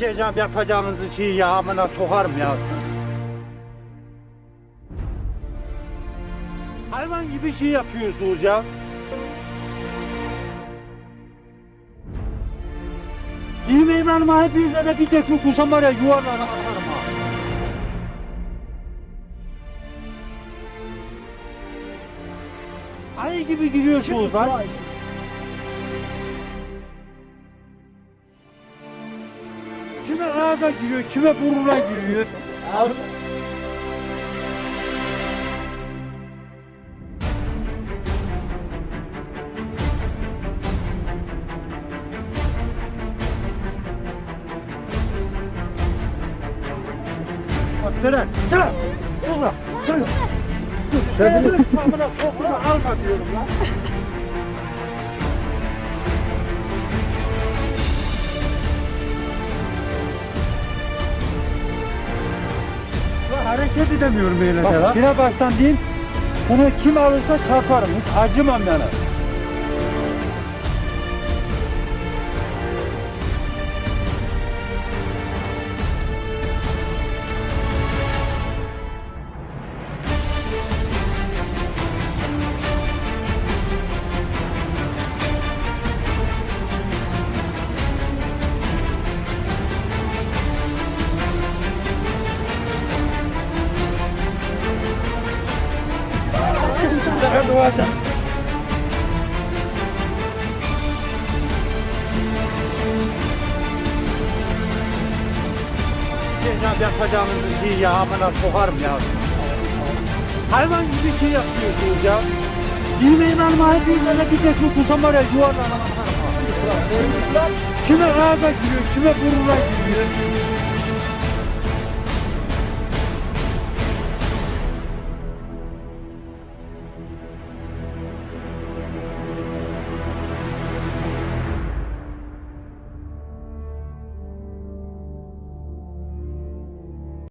Sikeceğim yapacağınızı şeyi ya amına sokarım ya. Hayvan gibi şey yapıyorsunuz ya. Girmeyin hanıma hepinize de bir tekme kursam var ya yuvarlanırım hanıma. Ayı gibi giriyorsunuz lan. Kime ağza giriyor, kime burnuna giriyor. Seren! Dur, sen benim kafamına sokunu alma diyorum lan. Hareket edemiyorum öyle de lan. Bak yine baştan diyeyim. Bunu kim alırsa çarparım. Hiç acımam yani. Sakın duvarsa. Sikeceğim yapacağınızı şeyi ya amına sokarım ya. Hayvan gibi şey yapıyorsunuz ya. Girmeyin hanıma hepinize de bir tekme kursam var ya yuvarlanamam. Kime ağza giriyor, kime burnuna giriyor.